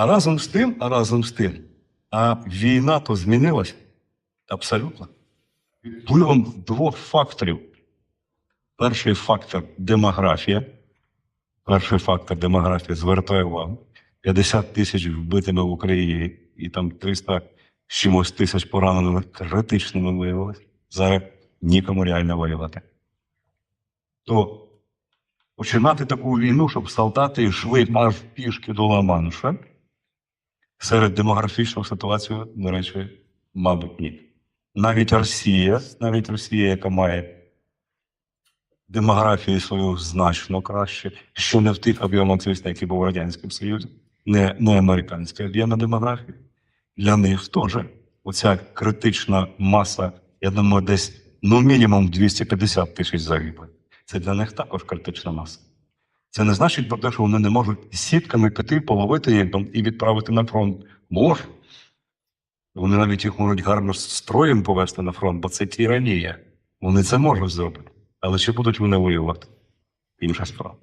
А разом з тим, а разом з тим, а війна то змінилась абсолютно. Впливом двох факторів. Перший фактор демографія. Перший фактор демографія звертаю увагу. 50 тисяч вбитими в Україні і там 300 з чимось тисяч пораненими критичними виявилось. Зараз нікому реально воювати. То починати таку війну, щоб солдати йшли аж пішки до Ла-Манша, серед демографічної ситуації, до речі, мабуть, ні. Навіть Росія, навіть Росія, яка має демографію свою значно краще, що не в тих об'ємах, які був в Радянському Союзі, не, не американські об'єми демографії. Для них теж оця критична маса, я думаю, десь ну мінімум 250 тисяч загиблих. Це для них також критична маса. Це не значить про те, що вони не можуть сітками піти, половити їх і відправити на фронт. Можуть. Вони навіть їх можуть гарно строєм повести на фронт, бо це тиранія. Вони це можуть зробити. Але чи будуть вони воювати? Інша справа.